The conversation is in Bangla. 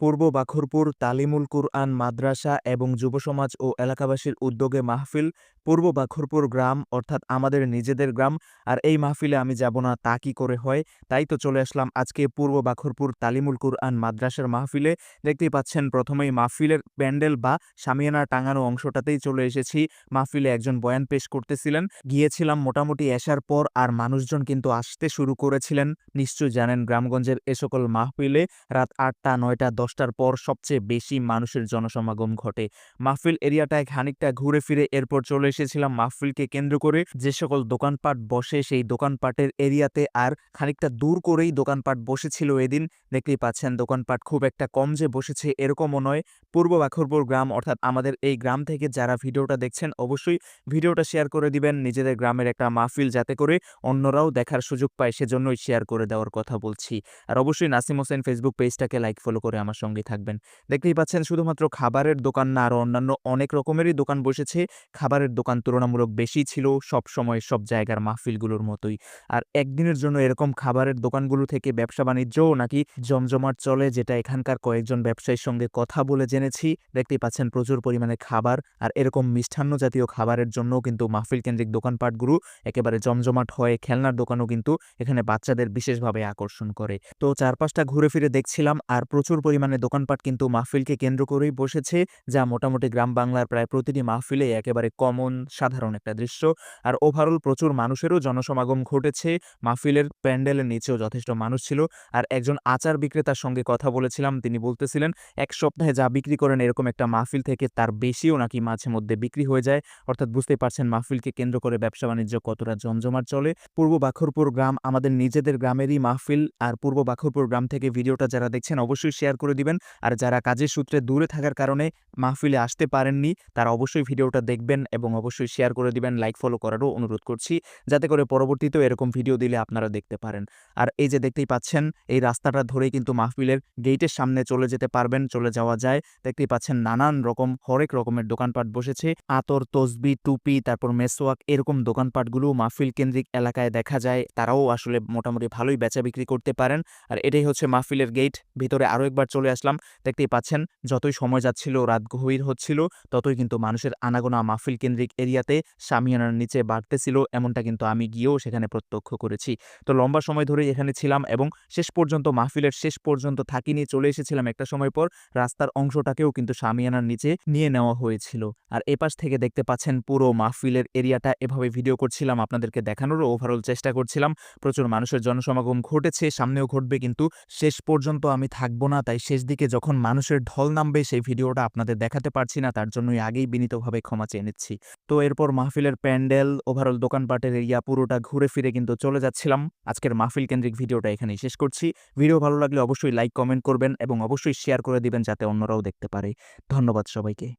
পূর্ব বাখরপুর, তালিমুল কুরআন মাদ্রাসা এবং যুব সমাজ ও এলাকাবাসীর উদ্যোগে মাহফিল পূর্ব বাখরপুর গ্রাম, অর্থাৎ আমাদের নিজেদের গ্রাম। আর এই মাহফিলে আমি যাব না, তা কি করে হয়? তাই তো চলে আসলাম আজকে পূর্ব বাখরপুর, তালিমুল কুরআন মাদ্রাসার মাহফিলে। দেখতেই পাচ্ছেন, প্রথমেই মাহফিলের প্যান্ডেল বা সামিয়ানা টাঙানো অংশটাতেই চলে এসেছি। মাহফিলে একজন বয়ান পেশ করতেছিলেন। গিয়েছিলাম মোটামুটি আসার পর, আর মানুষজন কিন্তু আসতে শুরু করেছিলেন। নিশ্চয়ই জানেন, গ্রামগঞ্জের এ সকল মাহফিলে রাত আটটা, নয়টা দশটার পর সবচেয়ে বেশি মানুষের জনসমাগম ঘটে। মাহফিল এরিয়াটায় খানিকটা ঘুরে ফিরে এরপর চলে এসেছিলাম মাহফিলকে কেন্দ্র করে। যে সকল দোকানপাট বসে সেই দোকানপাটের এরিয়াতে আর খানিকটা দূর করেই দোকানপাট বসেছিল এদিন। দেখতেই পাচ্ছেন দোকানপাট খুব একটা কম যে বসেছে এরকমও নয়। পূর্ব বাখরপুর গ্রাম অর্থাৎ আমাদের এই গ্রাম থেকে যারা ভিডিওটা দেখছেন অবশ্যই ভিডিওটা শেয়ার করে দিবেন, নিজেদের গ্রামের একটা মাহফিল যাতে করে অন্যরাও দেখার সুযোগ পায়, সেজন্যই শেয়ার করে দেওয়ার কথা বলছি। আর অবশ্যই নাসিম হোসেন ফেসবুক পেজটাকে লাইক ফলো করে আমার সঙ্গে থাকবেন। দেখতেই পাচ্ছেন শুধুমাত্র খাবারের দোকান না আরও অন্যান্য অনেক রকমেরই দোকান বসেছে। খাবারের দোকান তুলনামূলক বেশি ছিল সব সময় সব জায়গার মাহফিলগুলোর মতোই। আর একদিনের জন্য এরকম খাবারের দোকানগুলো থেকে ব্যবসা বাণিজ্যও নাকি জমজমাট চলে, যেটা এখানকার কয়েকজন ব্যবসায়ীর সঙ্গে কথা বলে জেনেছি। দেখতেই পাচ্ছেন প্রচুর পরিমাণে খাবার আর এরকম মিষ্টান্ন জাতীয় খাবারের জন্য কিন্তু মাহফিল কেন্দ্রিক দোকানপাটগুলো একেবারে জমজমাট হয় খেলনার দোকানও কিন্তু এখানে বাচ্চাদের বিশেষভাবে আকর্ষণ করে। তো চারপাশটা ঘুরে ফিরে দেখছিলাম আর প্রচুর পরিমাণে দোকানপাট কিন্তু মাহফিলকে কেন্দ্র করেই বসেছে, যা মোটামুটি গ্রাম বাংলার প্রায় প্রতিটি মাহফিলে একেবারে কমন সাধারণ একটা দৃশ্য। আর ওভারঅল প্রচুর মানুষেরও জনসমাগম ঘটেছে, মাহফিলের প্যান্ডেলের নিচেও যথেষ্ট মানুষ ছিল। আর একজন আচার বিক্রেতার সঙ্গে কথা বলেছিলাম, তিনি বলতেছিলেন, এক সপ্তাহে যা বিক্রি করেন এরকম একটা মাহফিল থেকে তার বেশিও নাকি মাঝে মধ্যে বিক্রি হয়ে যায়। অর্থাৎ বুঝতেই পারছেন মাহফিলকে কেন্দ্র করে ব্যবসা বাণিজ্য কতটা জমজমাট চলে। পূর্ব বাখরপুর গ্রাম, আমাদের নিজেদের গ্রামেরই মাহফিল। আর পূর্ব বাখরপুর গ্রাম থেকে ভিডিওটা যারা দেখছেন, অবশ্যই শেয়ার করে দিবেন। আর যারা কাজের সূত্রে দূরে থাকার কারণে মাহফিলে আসতে পারেননি, তারা অবশ্যই ভিডিওটা দেখবেন এবং অবশ্যই শেয়ার করে দিবেন লাইক ফলো করারও অনুরোধ করছি, যাতে করে পরবর্তীতেও এরকম ভিডিও দিলে আপনারা দেখতে পারেন। আর এই যে দেখতেই পাচ্ছেন, এই রাস্তাটা ধরেই কিন্তু মাহফিলের গেটের সামনে চলে যেতে পারবেন, চলে যাওয়া যায়। দেখতেই পাচ্ছেন নানান রকম, হরেক রকমের দোকানপাট বসেছে। আতর, তসবি, টুপি, তারপর মেসোয়াক এরকম দোকানপাটগুলো মাহফিল কেন্দ্রিক এলাকায় দেখা যায়। তারাও আসলে মোটামুটি ভালোই বেচা বিক্রি করতে পারেন। আর এটাই হচ্ছে মাহফিলের গেট ভিতরে আরও একবার চলে আসলাম। দেখতেই পাচ্ছেন, যতই সময় যাচ্ছিল, রাত গভীর হচ্ছিল, ততই কিন্তু মানুষের আনাগোনা মাহফিল কেন্দ্রিক এরিয়াতে সামিয়ানার নিচে বাড়তেছিল, এমনটা কিন্তু আমি গিয়েও সেখানে প্রত্যক্ষ করেছি। তো লম্বা সময় ধরে এখানে ছিলাম এবং শেষ পর্যন্ত মাহফিলের শেষ পর্যন্ত থাকিনি, চলে এসেছিলাম একটা সময় পর, রাস্তার অংশটাকেও কিন্তু সামিয়ানার নিচে নিয়ে নেওয়া হয়েছিল। আর এপাশ থেকে দেখতে পাচ্ছেন, পুরো মাহফিলের এরিয়াটা এভাবে ভিডিও করছিলাম, আপনাদেরকে দেখানোরও ওভারঅল চেষ্টা করছিলাম। প্রচুর মানুষের জনসমাগম ঘটেছে, সামনেও ঘটবে, কিন্তু শেষ পর্যন্ত আমি থাকব না, তাই শেষ দিকে যখন মানুষের ঢল নামবে, সেই ভিডিওটা আপনাদের দেখাতে পারছি না। তার জন্যই আগেই বিনীতভাবে ক্ষমা চেয়ে নিচ্ছি। তো এরপর মাহফিলের প্যান্ডেল, ওভারঅল দোকানপাটের এরিয়া পুরোটা ঘুরে ফিরে কিন্তু চলে যাচ্ছিলাম। আজকের মাহফিল কেন্দ্রিক ভিডিওটা এখানেই শেষ করছি। ভিডিও ভালো লাগলে অবশ্যই লাইক, কমেন্ট করবেন এবং অবশ্যই শেয়ার করে দিবেন যাতে অন্যরাও দেখতে পারে। ধন্যবাদ সবাইকে।